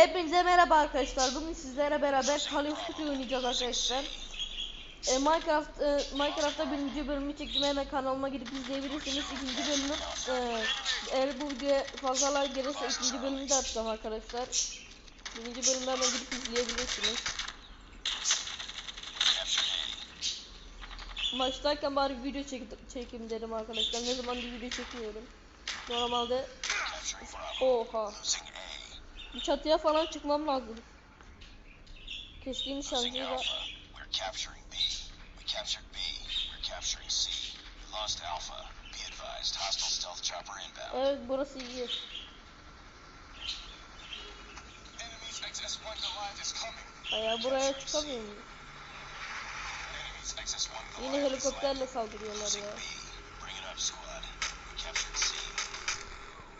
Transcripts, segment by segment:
Hepinize merhaba arkadaşlar. Bugün sizlere beraber of Duty oynayacağız arkadaşlar. E, Minecraft e, Minecraft'ta birinci bölümü çektim. Hemen kanalıma gidip izleyebilirsiniz. İkinci bölümü e, eğer bu videoya fazla like gelirse ikinci bölümü de atacağım arkadaşlar. Birinci bölümü hemen gidip izleyebilirsiniz. Maçtayken bari video çek çekeyim dedim arkadaşlar. Ne zaman bir video çekmiyorum. Normalde Oha. Bir çatıya falan çıkmam lazım. Stealth chopper inbound. Evet burası iyi. Enemy's XS-1 Goliath is coming. Aya buraya çıkamıyor muyum? Enemy's XS-1 Yine helikopterle saldırıyorlar ya.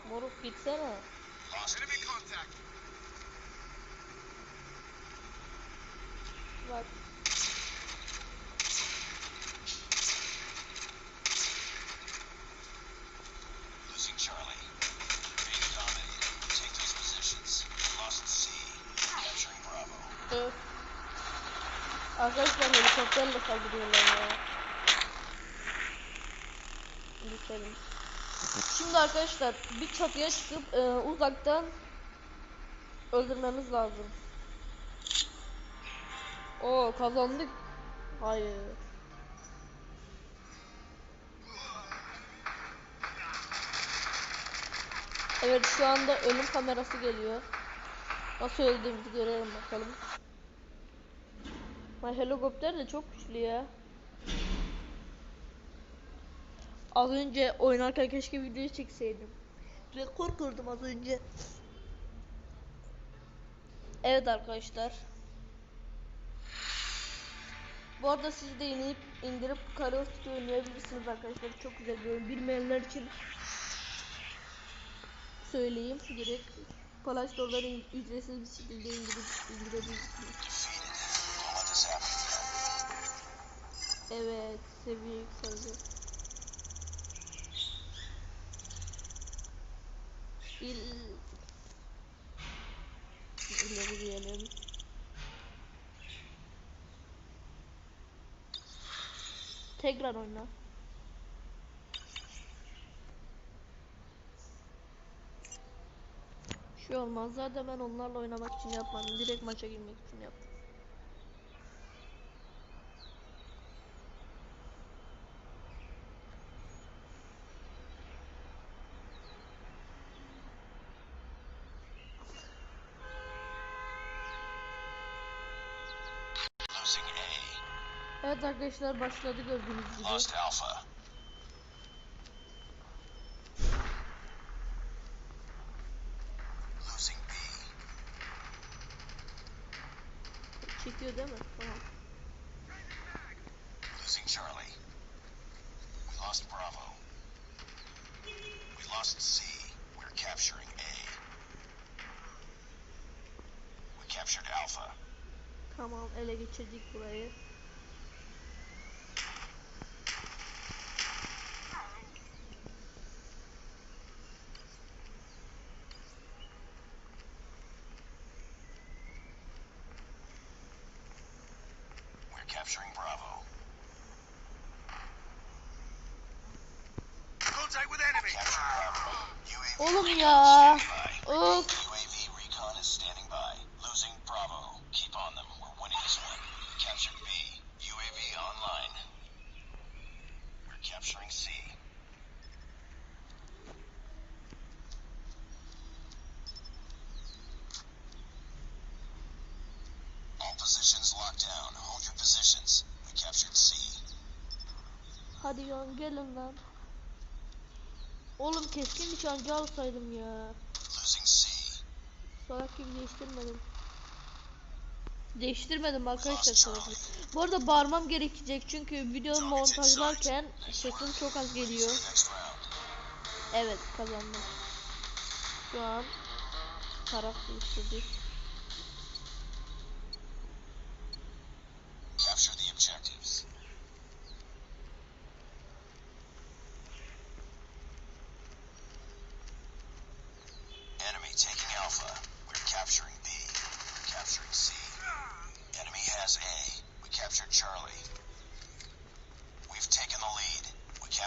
Moruk gitsene. Lost enemy contact. Bak. Losing Charlie. Being dominated. Take those positions. Lost C. Capturing Bravo. Öf. Arkadaşlar helikopterle saldırıyorlar ya. Düşelim. Şimdi arkadaşlar bir çatıya çıkıp e, uzaktan öldürmemiz lazım. Oo kazandık. Hayır. Evet şu anda ölüm kamerası geliyor. Nasıl öldüğümüzü görelim bakalım. Ay helikopter de çok güçlü ya. Az önce oynarken keşke videoyu çekseydim. Rekor kırdım az önce. Evet arkadaşlar. Bu arada siz de inip indirip Call of oynayabilirsiniz arkadaşlar. Çok güzel bir oyun. Bilmeyenler için söyleyeyim direkt. Play Store'dan ücretsiz bir şekilde indirip indirebilirsiniz. Evet, seviye yükseldi. İl... İleri diyelim. Tekrar oyna. Şey olmaz zaten ben onlarla oynamak için yapmadım. Direkt maça girmek için yaptım. Losing A. Evet arkadaşlar başladı gördüğünüz gibi. Lost Alpha. Losing B. Çekiyor değil mi? Tamam. Losing Charlie. We lost Bravo. We lost C. We're capturing A. We captured Alpha. Tamam ele geçirdik burayı. We're capturing Bravo. Contact with enemy. Capturing Bravo. UAV Oğlum recon ya. standing by. Of. UAV recon is standing by. Losing Bravo. Keep on them. We're winning this one. We captured B. UAV online. We're capturing C. All positions locked down. Hold your positions. We captured C. Hadi yan gelin lan. Oğlum keskin nişancı alsaydım ya. Salak gibi değiştirmedim. Değiştirmedim arkadaşlar salaklığı. Bu arada bağırmam gerekecek çünkü video montajlarken sesim çok az geliyor. Evet kazandım. Şu an taraf değiştirdik. Capture the objectives. Enemy taking Alpha. We're capturing B.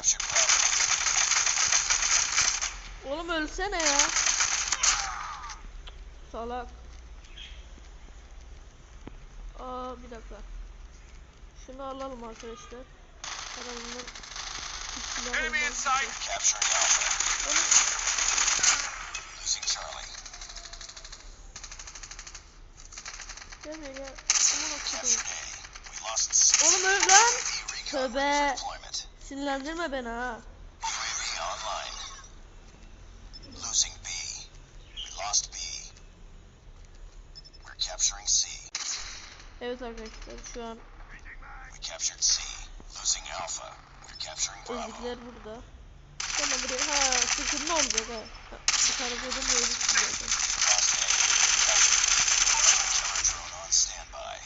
Bravo. Oğlum ölsene ya. Salak. Aa bir dakika. Şunu alalım arkadaşlar. Alalım. Enemy in olmaz sight. bize. Capturing Alpha. Losing Charlie. Gel gel. Aman okudum. Oğlum öl lan. Tövbe. Sinirlendirme beni ha. Evet arkadaşlar şu an ezikler burada. Tamam buraya. Ha sıkıntı olacak ha. Bir tane koydum böyle çıkacak. Lost A. Captured. Killer drone on standby.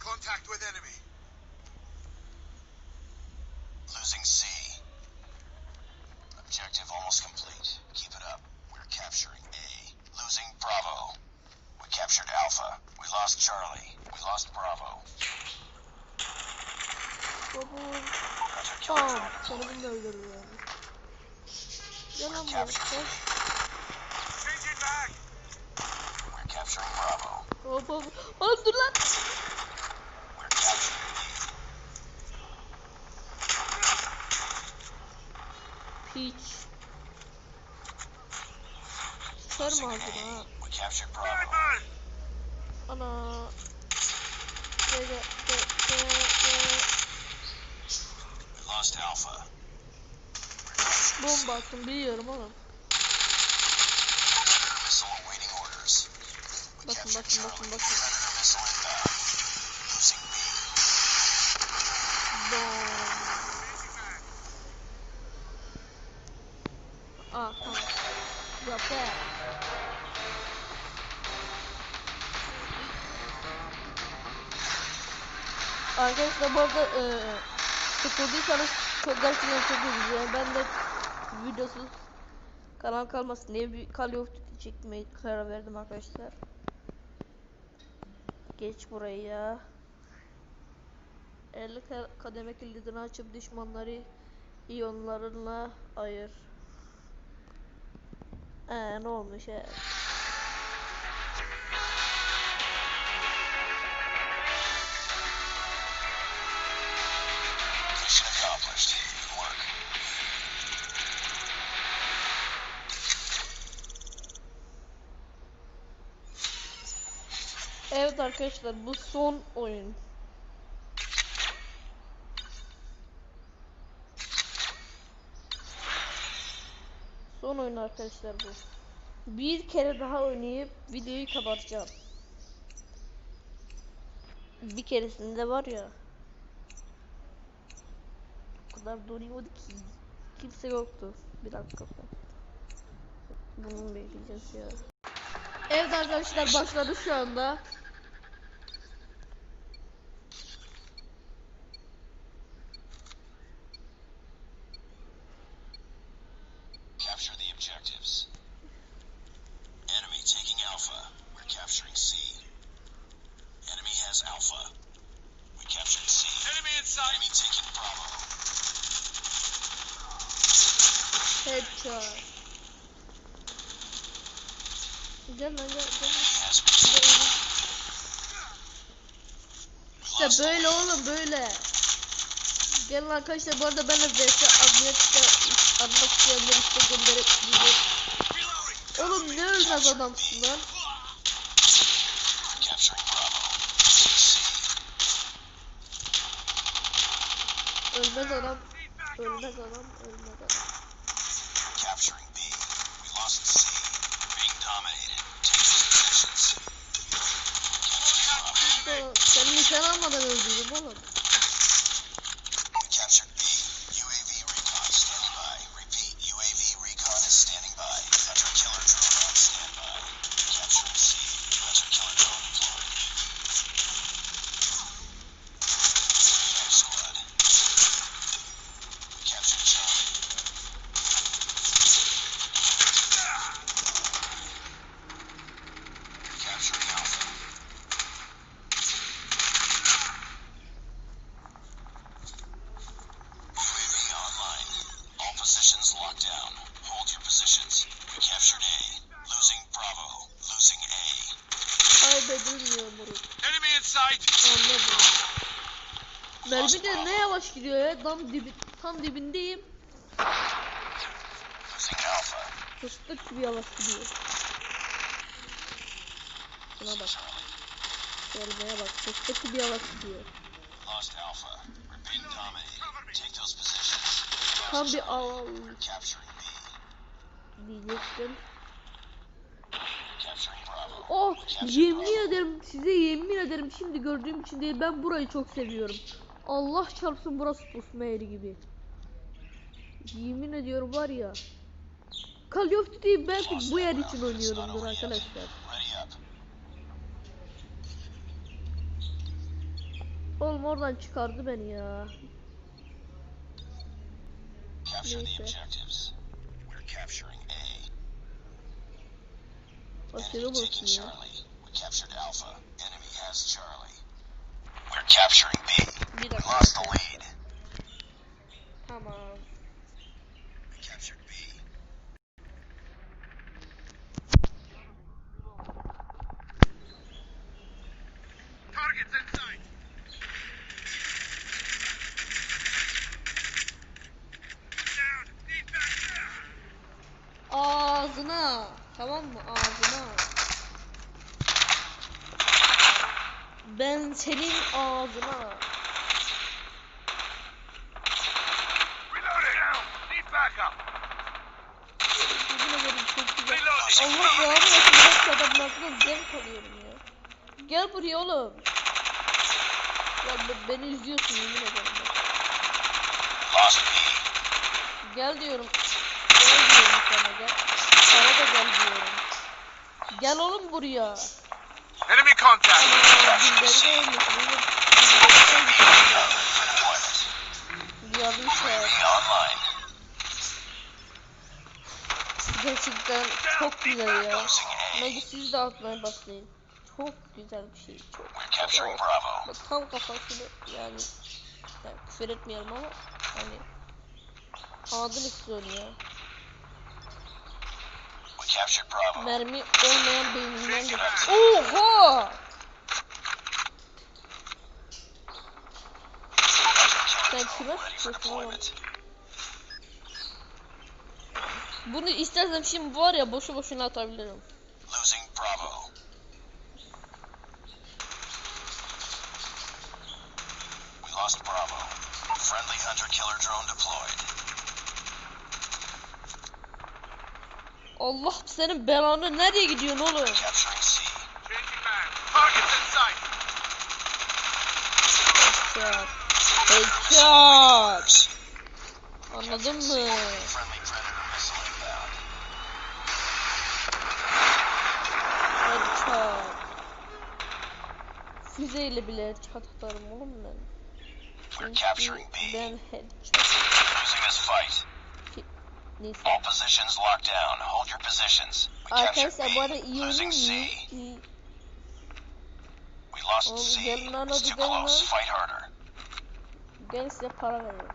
Contact with enemy. Losing C. Objective almost complete. Keep it up. We're capturing A. Losing Bravo. We captured Alpha. We lost Charlie. We lost Bravo. Baba. Hunter killer Tamam. Seni bunu da öldürür yani. Gel lan buraya. Hop hop. Oğlum dur lan. Piç. Losing ağzına ha. Ana. Gel gel gel. We lost Alpha. We're capturing C. Bomba attım biliyorum oğlum. Bakın, bakın, bakın, bakın. Bom. Aa tamam. Zafer. Arkadaşlar bu arada e, sıkıldıysanız çok gerçekten çok üzücü. Yani ben de videosuz kanal kalmasın diye bir Call of Duty çekmeye karar verdim arkadaşlar. Geç burayı ya. 50 ka- kademe kilidini açıp düşmanları iyonlarınla ayır. Ee ne olmuş ya? Evet arkadaşlar bu son oyun. Son oyun arkadaşlar bu. Bir kere daha oynayıp videoyu kapatacağım. Bir keresinde var ya. O kadar donuyordu ki. Kimse yoktu. Bir dakika. Bunu bekleyeceğiz ya. Evet arkadaşlar başladı şu anda. Capture the objectives. Enemy taking Alpha. We're capturing C. Enemy has Alpha. We captured C. Enemy in sight. Enemy taking Bravo. Headshot. Gel lan gel gel. İşte böyle oğlum böyle. Gelin arkadaşlar bu arada ben de VS adına işte adına isteyenleri işte gönderip. Reloading. Oğlum ne ölmez adamsın lan. Ölmez adam. Ölmez adam. Ölmez adam. Capturing B. We lost C. Being dominated. Those positions. Seni nişan almadan öldürdüm oğlum. Mermi de ne yavaş gidiyor ya. Tam dibi, tam dibindeyim. Fıstık gibi yavaş gidiyor. Şuna bak. Gelmeye bak. Fıstık gibi yavaş gidiyor. Tam bir al diyecektim. Oh yemin ederim size yemin ederim şimdi gördüğüm için değil ben burayı çok seviyorum. Allah çarpsın burası pusma yeri gibi. Yemin ediyorum var ya. Call of Duty'yi belki bu yer için oynuyorumdur arkadaşlar. Oğlum oradan çıkardı beni ya. Neyse. Objectives. We're capturing A. Aşırı Enemy taking basıyor. Charlie. We captured Alpha. Enemy has Charlie. We're capturing B. Bir We dakika. lost the lead. Tamam. We captured B. Targets in sight. Down. Need back there. Ağzına. Tamam mı? Ağzına. Ben senin ağzına. Allah yağmur atıyor. adamlardan zevk alıyorum ya. Gel buraya oğlum. Ya be- beni üzüyorsun yemin ederim. Gel diyorum. Gel diyorum sana. Gel oğlum buraya. Enemy contact. Yardım online. Gerçekten çok güzel ya. Bence siz de atmaya başlayın. Çok güzel bir şey. Çok. Bravo. Bak tam kafasını yani, yani küfür etmiyorum ama hani adını istiyorum ya. Mermi olmayan beyninden. Oha! Sen kime. Bunu istersem şimdi var ya boşu boşuna atabilirim. Losing Bravo. We lost Bravo. Friendly hunter-killer drone deployed. Allah senin belanı nereye gidiyorsun oğlum? Headshot. Anladın mı? Headshot. Füzeyle bile headshot atarım oğlum ben. Ben headshot. Neyse. All positions locked down. Hold your positions. We captured Arkadaşlar bu arada B. iyi oynuyor. İyi. We lost Oğlum, C. gelin lan It's hadi too gelin close. lan. Fight harder. Ben size para veriyorum.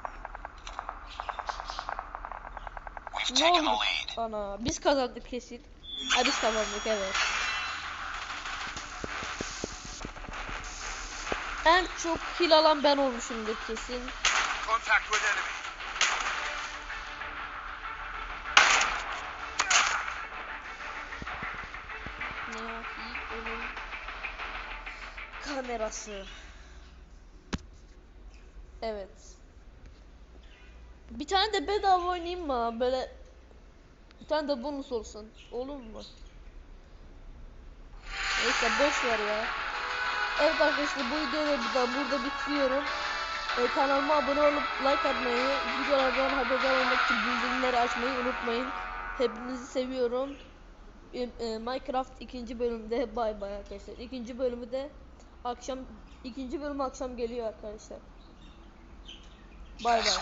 We've Ne taken the lead. Ana biz kazandık kesin. Ha biz kazandık evet. En çok kill alan ben olmuşumdur kesin. Contact with enemy. Kamerası. Evet. Bir tane de bedava oynayayım mı? Böyle bir tane de bonus olsun. Olur mu? Neyse boş ver ya. Evet arkadaşlar bu videoyu da burada bitiriyorum. Ee, kanalıma abone olup like atmayı, videolardan haberdar olmak için bildirimleri açmayı unutmayın. Hepinizi seviyorum. E, e, Minecraft ikinci bölümde bay bay arkadaşlar. İkinci bölümü de Akşam ikinci bölüm akşam geliyor arkadaşlar. Bay bay.